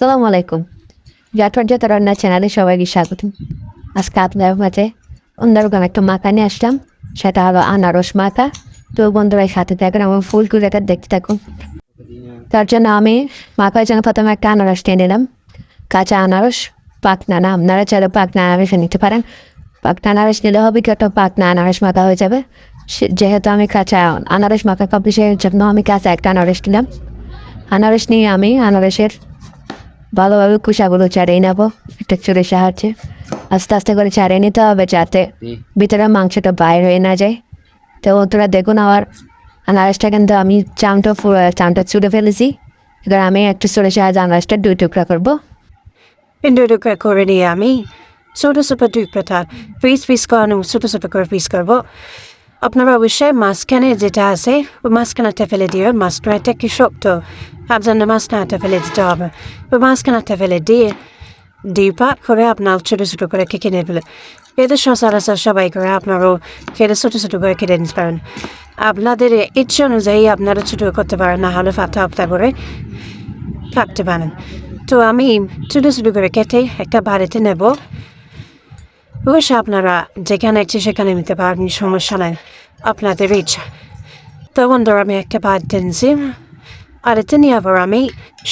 সালামু আলাইকুম। জাটরজাত রান্না চ্যানেলে সবাইকে স্বাগত আজকে আপনার মাঝে অন্যরকম একটা মাখা নিয়ে আসলাম। সেটা হলো আনারস মাখা। তো বন্ধুরা সাথে থাকুন আমার ফুলগুলোটা দেখতে থাকুন। তার জন্য আমি মাখার জন্য প্রথমে একটা আনারস নিয়ে নিলাম। কাঁচা আনারস, পাকনা না, আপনারা চাইলে পাকনা আনারস নিতে পারেন। পাকনা আনারস নিলে হবে কি, একটা পাকনা আনারস মাখা হয়ে যাবে। যেহেতু আমি কাঁচা আনারস মাখা কমপ্লিটের জন্য আমি কাঁচা একটা আনারস নিলাম। আনারস নিয়ে আমি আনারসের ভালোভাবে কুসাগুলো চারিয়ে নেব। একটা চুলের সাহায্যে। আস্তে আস্তে করে চারিয়ে নিতে হবে যাতে ভিতরে মাংসটা বাইর হয়ে না যায়। তো তোরা দেখুন আমার আনারসটা কিন্তু আমি চামটা চামটা চুড়ে ফেলেছি। এবার আমি একটু চুলের সাহায্যে আনারসটা দুই টুকরা করব। দুই টুকরা করে নিয়ে আমি ছোটো ছোটো টুকরাটা পিস পিস করানো ছোটো ছোটো করে পিস করব। আপনারা অবশ্যই মাঝখানে যেটা আছে মাঝখানাটা ফেলে দিয়ে মাঝখানাটা কি শক্ত? জন্য মাঝখানাটা ফেলে দিতে হবে। মাঝখানাটা ফেলে দিয়ে দুই পাক করে আপনার ছোটো ছোটো করে কেটে নেবেন এদের সচরাচর সবাই করে আপনারও কেটে ছোটো ছোটো করে কেটে নিতে পারেন। আপনাদের ইচ্ছে অনুযায়ী আপনারা ছোটো করতে পারেন, না হলে ফাটা ফাটা করে কাটতে পারেন। তো আমি ছোটো ছোটো করে কেটে একটা বাড়িতে নেব। অবশ্যই আপনারা যেখানে ইচ্ছে সেখানে নিতে পারেন সমস্যা নাই। আপনাদের ইচ্ছা। তো বন্ধুরা, আমি একটা বাড়িতে নিয়েছি বাড়িতে নিয়ে আবার আমি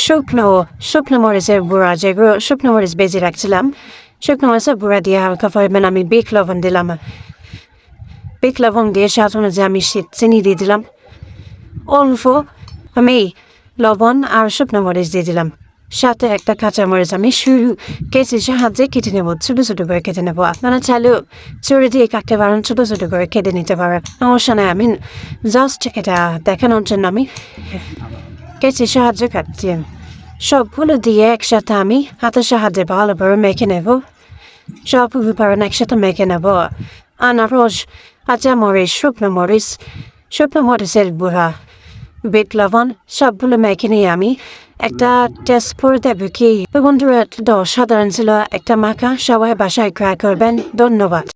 শুকনো শুকনো মরিচের গুঁড়া যেগুলো, শুকনো মরিচ বেজে রাখছিলাম, শুকনো মরিচের গুঁড়া দিয়ে হালকা পরিমাণ আমি বিট লবণ দিলাম। বিট লবণ দিয়ে স্বাদ অনুযায়ী আমি চিনি দিয়ে দিলাম। অল্প আমি লবণ আর শুকনো মরিচ দিয়ে দিলাম। সাথে একটা কাঁচা মরিচ আমি শুরু কেটে সাহায্যে কেটে নেব, ছোটো ছোটো করে কেটে নেব। আপনারা চাইলেও চুরি দিয়ে কাটতে পারেন, ছোটো ছোটো করে কেটে নিতে পারেন। সমস্যা নাই, আমি জাস্ট এটা দেখানোর জন্য আমি কেটে সাহায্যে কাটছি। সবগুলো দিয়ে একসাথে আমি হাতের সাহায্যে ভালোভাবে মেখে নেব। সব উপকরণ একসাথে মেখে নেব। আনারস কাঁচা মরিচ শুকনো মরিচ, শুকনো মরিচের গুঁড়া, বিট লবণ, সবগুলো মেখে নিয়ে আমি একটা টেস্ট করে দেবো কি বন্ধুরা দশ সাধারণ ছিল। একটা মাখা, সবাই বাসায় ক্রয় করবেন। ধন্যবাদ।